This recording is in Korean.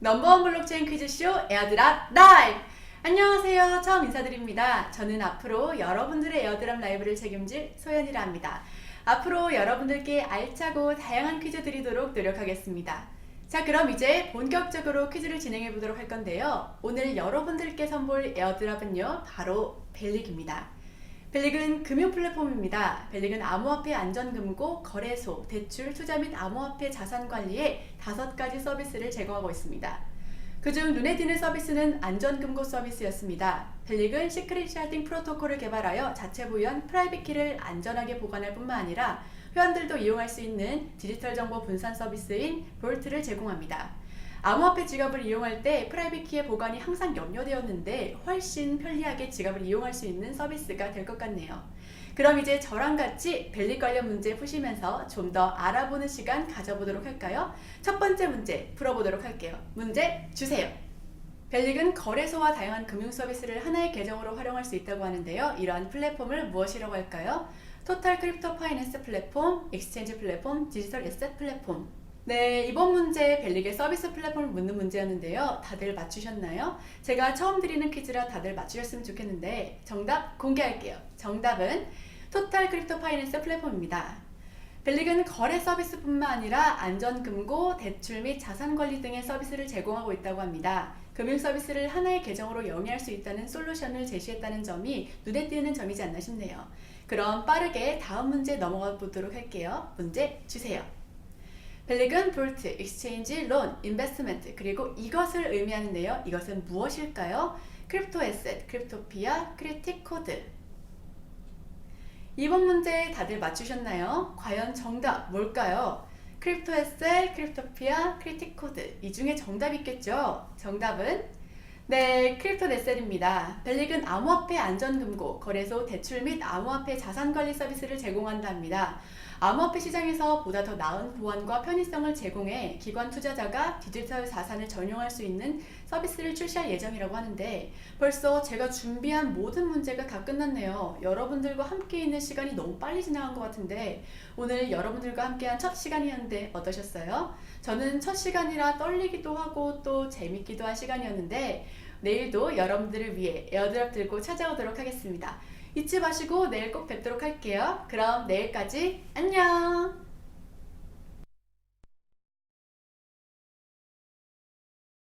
넘버원 블록체인 퀴즈쇼 에어드랍 라이브! 안녕하세요. 처음 인사드립니다. 저는 앞으로 여러분들의 에어드랍 라이브를 책임질 소연이라 합니다. 앞으로 여러분들께 알차고 다양한 퀴즈 드리도록 노력하겠습니다. 자, 그럼 이제 본격적으로 퀴즈를 진행해 보도록 할 건데요. 오늘 여러분들께 선볼 에어드랍은요, 바로 벨릭입니다. 벨릭은 금융 플랫폼입니다. 벨릭은 암호화폐 안전금고, 거래소, 대출, 투자 및 암호화폐 자산 관리에 다섯 가지 서비스를 제공하고 있습니다. 그중 눈에 띄는 서비스는 안전금고 서비스였습니다. 벨릭은 시크릿 샤딩 프로토콜을 개발하여 자체 보유한 프라이빗 키를 안전하게 보관할 뿐만 아니라 회원들도 이용할 수 있는 디지털 정보 분산 서비스인 볼트를 제공합니다. 암호화폐 지갑을 이용할 때 프라이빗 키의 보관이 항상 염려되었는데 훨씬 편리하게 지갑을 이용할 수 있는 서비스가 될 것 같네요. 그럼 이제 저랑 같이 벨릭 관련 문제 푸시면서 좀 더 알아보는 시간 가져보도록 할까요? 첫 번째 문제 풀어보도록 할게요. 문제 주세요. 벨릭은 거래소와 다양한 금융 서비스를 하나의 계정으로 활용할 수 있다고 하는데요. 이러한 플랫폼을 무엇이라고 할까요? 토탈 크립토 파이낸스 플랫폼, 익스체인지 플랫폼, 디지털 에셋 플랫폼. 네, 이번 문제 벨릭의 서비스 플랫폼을 묻는 문제였는데요. 다들 맞추셨나요? 제가 처음 드리는 퀴즈라 다들 맞추셨으면 좋겠는데 정답 공개할게요. 정답은 토탈 크립토 파이낸스 플랫폼입니다. 벨릭은 거래 서비스뿐만 아니라 안전금고, 대출 및 자산관리 등의 서비스를 제공하고 있다고 합니다. 금융 서비스를 하나의 계정으로 영위할 수 있다는 솔루션을 제시했다는 점이 눈에 띄는 점이지 않나 싶네요. 그럼 빠르게 다음 문제 넘어가 보도록 할게요. 문제 주세요. 벨릭은 볼트, 익스체인지, 론, 인베스트먼트 그리고 이것을 의미하는데요. 이것은 무엇일까요? 크립토 에셋, 크립토피아, 크리틱 코드. 이번 문제 다들 맞추셨나요? 과연 정답 뭘까요? 크립토 에셋, 크립토피아, 크리틱 코드. 이 중에 정답 있겠죠? 정답은 네, 크립토 네셀입니다. 벨릭은 암호화폐 안전금고, 거래소, 대출 및 암호화폐 자산관리 서비스를 제공한다 합니다. 암호화폐 시장에서 보다 더 나은 보안과 편의성을 제공해 기관 투자자가 디지털 자산을 전용할 수 있는 서비스를 출시할 예정이라고 하는데 벌써 제가 준비한 모든 문제가 다 끝났네요. 여러분들과 함께 있는 시간이 너무 빨리 지나간 것 같은데 오늘 여러분들과 함께한 첫 시간이었는데 어떠셨어요? 저는 첫 시간이라 떨리기도 하고 또 재밌기도 한 시간이었는데 내일도 여러분들을 위해 에어드랍 들고 찾아오도록 하겠습니다. 잊지 마시고 내일 꼭 뵙도록 할게요. 그럼 내일까지 안녕!